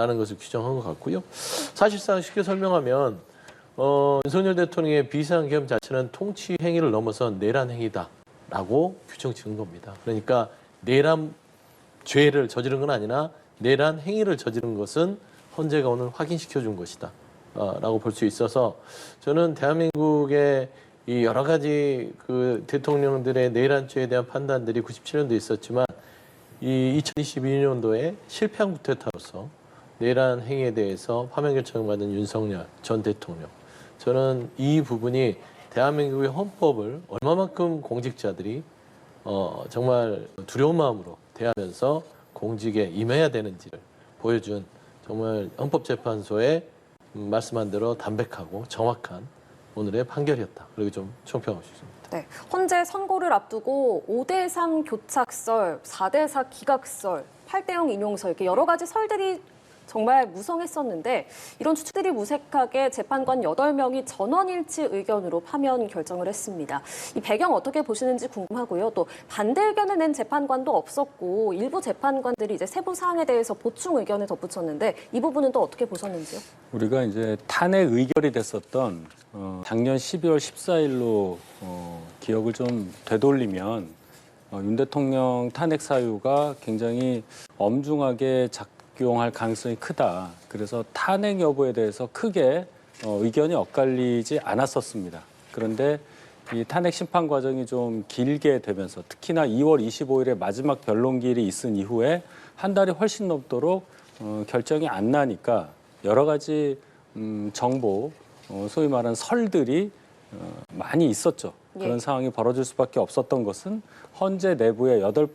라는 것을 규정한 것 같고요. 사실상 쉽게 설명하면 어, 윤석열 대통령의 비상계엄 자체는 통치 행위를 넘어서 내란 행위다라고 규정 지은 겁니다. 그러니까 내란 죄를 저지른 건 아니라 내란 행위를 저지른 것은 헌재가 오늘 확인시켜 준 것이다. 어, 라고 볼 수 있어서 저는 대한민국의 이 여러 가지 그 대통령들의 내란죄에 대한 판단들이 97년도 있었지만 이 2022년도에 실패한 쿠데타로서 내란 행위에 대해서 파면 결정을 받은 윤석열 전 대통령 저는 이 부분이 대한민국의 헌법을 얼마만큼 공직자들이 어, 정말 두려운 마음으로 대하면서 공직에 임해야 되는지를 보여준 정말 헌법재판소의 음, 말씀한 대로 담백하고 정확한 오늘의 판결이었다. 그리고 좀 총평하고 싶습니다. 네, 헌재 선고를 앞두고 5대3 교착설, 4대4 기각설, 8대0 인용설 이렇게 여러 가지 설들이 정말 무성했었는데 이런 추측들이 무색하게 재판관 8명이 전원일치 의견으로 파면 결정을 했습니다. 이 배경 어떻게 보시는지 궁금하고요. 또 반대 의견을 낸 재판관도 없었고 일부 재판관들이 이제 세부 사항에 대해서 보충 의견을 덧붙였는데 이 부분은 또 어떻게 보셨는지요? 우리가 이제 탄핵 의결이 됐었던 어, 작년 12월 14일로 어, 기억을 좀 되돌리면 어, 윤 대통령 탄핵 사유가 굉장히 엄중하게 작 용할 가능성이 크다. 그래서 탄핵 여부에 대해서 크게 어, 의견이 엇갈리지 않았었습니다. 그런데 이 탄핵 심판 과정이 좀 길게 되면서 특히나 2월 25일에 마지막 변론기일이 있은 이후에 한 달이 훨씬 넘도록 어, 결정이 안 나니까 여러 가지 음, 정보, 어, 소위 말하는 설들이 어, 많이 있었죠. 예. 그런 상황이 벌어질 수밖에 없었던 것은 헌재 내부의 여덟 분의